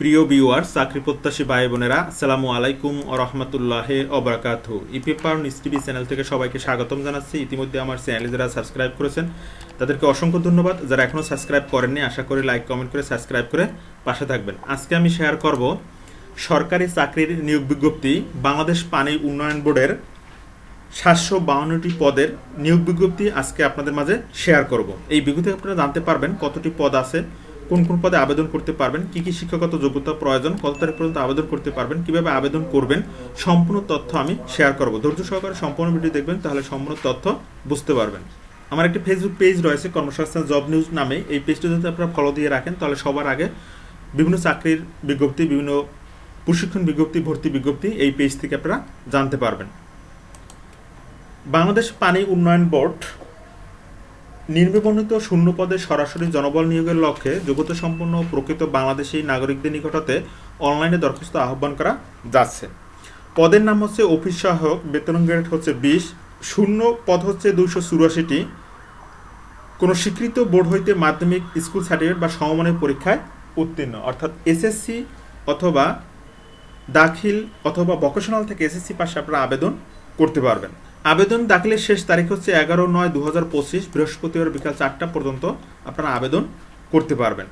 প্রিয় ভিউয়ার্স, চাকরি প্রত্যাশী ভাই বোনেরা আসসালামু আলাইকুম রহমতুল্লাহ অবরাকাতু e paper news TV channel থেকে সবাইকে স্বাগতম জানাচ্ছি। ইতিমধ্যে আমার চ্যানেলে যারা সাবস্ক্রাইব করেছেন, তাদেরকে অসংখ্য ধন্যবাদ। যারা এখনও সাবস্ক্রাইব করেননি, আশা করি লাইক, কমেন্ট করে সাবস্ক্রাইব করে পাশে থাকবেন। আজকে আমি শেয়ার করব সরকারি চাকরির নিয়োগ বিজ্ঞপ্তি বাংলাদেশ পানি উন্নয়ন বোর্ডের সাতশো বাউন্নটি পদের নিয়োগ বিজ্ঞপ্তি আজকে আপনাদের মাঝে শেয়ার করব। এই বিজ্ঞপ্তি আপনারা জানতে পারবেন কতটি পদ আছে কোন কোন পদে আবেদন করতে পারবেন, কি কি শিক্ষাগত যোগ্যতা প্রয়োজন, কত তারিখ পর্যন্ত আবেদন করতে পারবেন, কীভাবে আবেদন করবেন, সম্পূর্ণ তথ্য আমি শেয়ার করব। ধৈর্য সহকারে সম্পূর্ণ ভিডিও দেখবেন, তাহলে সম্পূর্ণ তথ্য বুঝতে পারবেন। আমার একটি ফেসবুক পেজ রয়েছে, কর্মসংস্থান জব নিউজ নামে। এই পেজটি যদি আপনারা ফলো দিয়ে রাখেন, তাহলে সবার আগে বিভিন্ন চাকরির বিজ্ঞপ্তি, বিভিন্ন প্রশিক্ষণ বিজ্ঞপ্তি, ভর্তি বিজ্ঞপ্তি, এই পেজ থেকে আপনারা জানতে পারবেন। বাংলাদেশ পানি উন্নয়ন বোর্ড নির্বিবর্ণিত শূন্য পদে সরাসরি জনবল নিয়োগের লক্ষ্যে যোগ্যতা সম্পন্ন প্রকৃত বাংলাদেশী নাগরিকদের নিকটতে অনলাইনে দরখাস্ত আহ্বান করা যাচ্ছে। পদের নাম হচ্ছে অফিস সহায়ক, বেতন গ্রেড হচ্ছে বিশ, শূন্য পদ হচ্ছে দুইশো চুরাশিটি। কোনো স্বীকৃত বোর্ড হইতে মাধ্যমিক, স্কুল সার্টিফিকেট বা সমমানের পরীক্ষায় উত্তীর্ণ। অর্থাৎ এসএসসি অথবা দাখিল অথবা ভোকেশনাল থেকে এসএসসি পাশে আপনারা আবেদন করতে পারবেন। আবেদন দাখিলের শেষ তারিখ হচ্ছে এগারো নয় দু হাজার পঁচিশ, বৃহস্পতিবার বিকাল চারটা পর্যন্ত আপনারা আবেদন করতে পারবেন।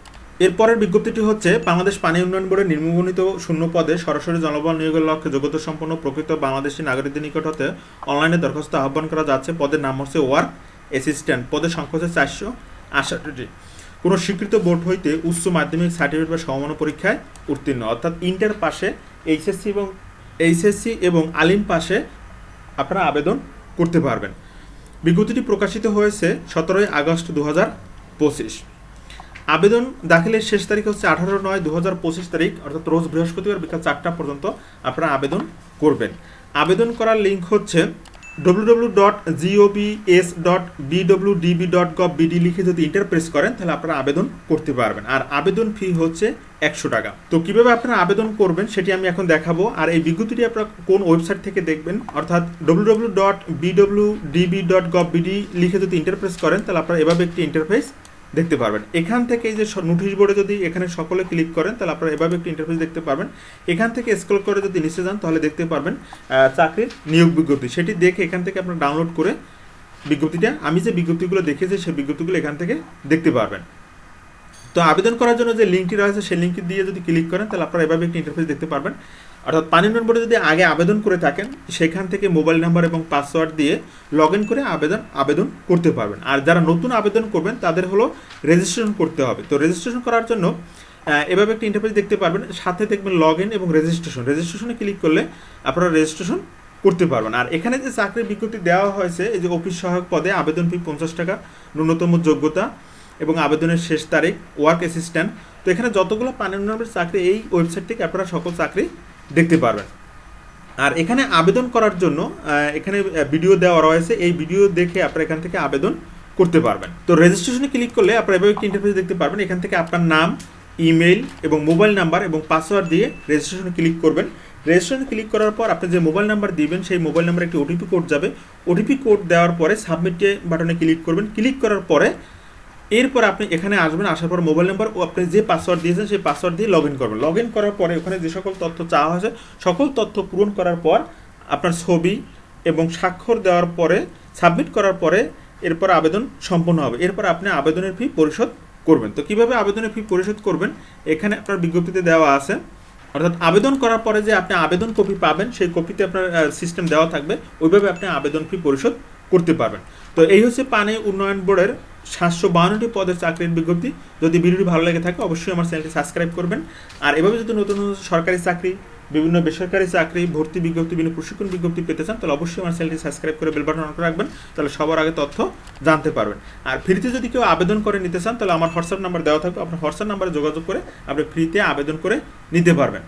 এরপরের বিজ্ঞপ্তিটি হচ্ছে, বাংলাদেশ পানি উন্নয়ন বোর্ডের নির্মূলিত শূন্য পদে সরাসরি জনবল নিয়োগের লক্ষ্যে যোগ্যতা সম্পন্ন প্রকৃত বাংলাদেশি নাগরিকদের নিকট হতে অনলাইনে দরখাস্ত আহ্বান করা যাচ্ছে। পদের নাম হচ্ছে ওয়ার্ক অ্যাসিস্ট্যান্ট। পদের সংখ্যা হচ্ছে চারশো আষাটটি কোনো স্বীকৃত বোর্ড হইতে উচ্চ মাধ্যমিক সার্টিফিকেট বা সমমান পরীক্ষায় উত্তীর্ণ। অর্থাৎ ইন্টার পাশে এইচএসসি এবং এইচএসসি এবং আলিম পাশে আপনারা আবেদন করতে পারবেন। বিজ্ঞপ্তিটি প্রকাশিত হয়েছে সতেরোই আগস্ট দু হাজার পঁচিশ। আবেদন দাখিলের শেষ তারিখ হচ্ছে আঠারো নয় দু হাজার পঁচিশ তারিখ, অর্থাৎ রোজ বৃহস্পতিবার বিকাল চারটা পর্যন্ত আপনারা আবেদন করবেন। আবেদন করার লিঙ্ক হচ্ছে ডব্লিউ ডট জিওবিএস ডট ডট লিখে যদি এন্টার প্রেস করেন, তাহলে আপনারা আবেদন করতে পারবেন। আর আবেদন ফি হচ্ছে একশো টাকা। তো কীভাবে আপনারা আবেদন করবেন সেটি আমি এখন দেখাবো। আর এই বিজ্ঞপ্তিটি আপনারা কোন ওয়েবসাইট থেকে দেখবেন, অর্থাৎ W W dot BWDB dot gov BD লিখে যদি ইন্টারপ্রেস করেন, তাহলে আপনারা এভাবে একটি ইন্টারফেস দেখতে পারবেন। এখান থেকে এই যে নোটিশ বোর্ডে যদি এখানে সকলে ক্লিক করেন, তাহলে আপনারা এভাবে একটি ইন্টারফেস দেখতে পারবেন। এখান থেকে স্ক্রল করে যদি নিচে যান, তাহলে দেখতে পারবেন চাকরির নিয়োগ বিজ্ঞপ্তি। সেটি দেখে এখান থেকে আপনারা ডাউনলোড করে বিজ্ঞপ্তিটা, আমি যে বিজ্ঞপ্তিগুলো দেখেছি সেই বিজ্ঞপ্তিগুলো এখান থেকে দেখতে পারবেন। তো আবেদন করার জন্য যে লিঙ্কটি রয়েছে, সেই লিঙ্কটি দিয়ে যদি ক্লিক করেন, তাহলে আপনারা এভাবে একটি ইন্টারফেস দেখতে পারবেন। অর্থাৎ পানি নম্বরে যদি আগে আবেদন করে থাকেন, সেখান থেকে মোবাইল নাম্বার এবং পাসওয়ার্ড দিয়ে লগ করে আবেদন আবেদন করতে পারবেন। আর যারা নতুন আবেদন করবেন, তাদের হলো রেজিস্ট্রেশন করতে হবে। তো রেজিস্ট্রেশন করার জন্য এভাবে একটা ইন্টারফেস দেখতে পারবেন। সাথে দেখবেন লগ ইন এবং রেজিস্ট্রেশন রেজিস্ট্রেশনে ক্লিক করলে আপনারা রেজিস্ট্রেশন করতে পারবেন। আর এখানে যে চাকরির বিজ্ঞপ্তি দেওয়া হয়েছে, এই যে অফিস সহায়ক পদে আবেদন ফি পঞ্চাশ টাকা, ন্যূনতম যোগ্যতা এবং আবেদনের শেষ তারিখ ওয়ার্ক অ্যাসিস্ট্যান্ট তো এখানে যতগুলো পানি উন্নয়নের চাকরি, এই ওয়েবসাইট থেকে আপনারা সকল চাকরি দেখতে পারবেন। আর এখানে আবেদন করার জন্য এখানে ভিডিও দেওয়া রয়েছে। এই ভিডিও দেখে আপনারা এখান থেকে আবেদন করতে পারবেন। তো রেজিস্ট্রেশনে ক্লিক করলে আপনারা এভাবে একটি ইন্টারফেস দেখতে পারবেন। এখান থেকে আপনার নাম ইমেল এবং মোবাইল নাম্বার এবং পাসওয়ার্ড দিয়ে রেজিস্ট্রেশনে ক্লিক করবেন। রেজিস্ট্রেশন ক্লিক করার পর আপনি যে মোবাইল নাম্বার দিবেন, সেই মোবাইল নাম্বারে একটি ওটিপি কোড যাবে। ওটিপি কোড দেওয়ার পরে সাবমিট বাটনে ক্লিক করবেন। ক্লিক করার পরে এরপর আপনি এখানে আসবেন, আসার পর মোবাইল নাম্বার ও আপনি যে পাসওয়ার্ড দিয়েছেন, সেই পাসওয়ার্ড দিয়ে লগ ইন করবেন। লগ ইন করার পরে ওখানে যে সকল তথ্য চাওয়া হয়েছে, সকল তথ্য পূরণ করার পর আপনার ছবি এবং স্বাক্ষর দেওয়ার পরে সাবমিট করার পরে এরপর আবেদন সম্পন্ন হবে। এরপর আপনি আবেদনের ফি পরিশোধ করবেন। তো কীভাবে আবেদনের ফি পরিশোধ করবেন? এখানে আপনার বিজ্ঞপ্তিতে দেওয়া আছে। অর্থাৎ আবেদন করার পরে যে আপনি আবেদন কপি পাবেন, সেই কপিতে আপনার সিস্টেম দেওয়া থাকবে। ওইভাবে আপনি আবেদন ফি পরিশোধ করতে পারবেন। তো এই হচ্ছে পানি উন্নয়ন বোর্ডের সাতশো বাউন্নটি পদের চাকরির বিজ্ঞপ্তি। যদি ভিডিওটি ভালো লেগে থাকে, অবশ্যই আমার চ্যানেলটি সাবস্ক্রাইব করবেন। আর এভাবে যদি নতুন নতুন সরকারি চাকরি, বিভিন্ন বেসরকারি চাকরি, ভর্তি বিজ্ঞপ্তি, বিভিন্ন প্রশিক্ষণ বিজ্ঞপ্তি পেতে চান, তাহলে অবশ্যই আমার চ্যানেলটি সাবস্ক্রাইব করে বেল বাটন অন করে রাখবেন, তাহলে সবার আগে তথ্য জানতে পারবেন। আর ফ্রিতে যদি কেউ আবেদন করে নিতে চান, তাহলে আমার হোয়াটসঅ্যাপ নাম্বার দেওয়া থাকবে। আপনার হোয়াটসঅ্যাপ নাম্বারে যোগাযোগ করে আপনি ফ্রিতে আবেদন করে নিতে পারবেন।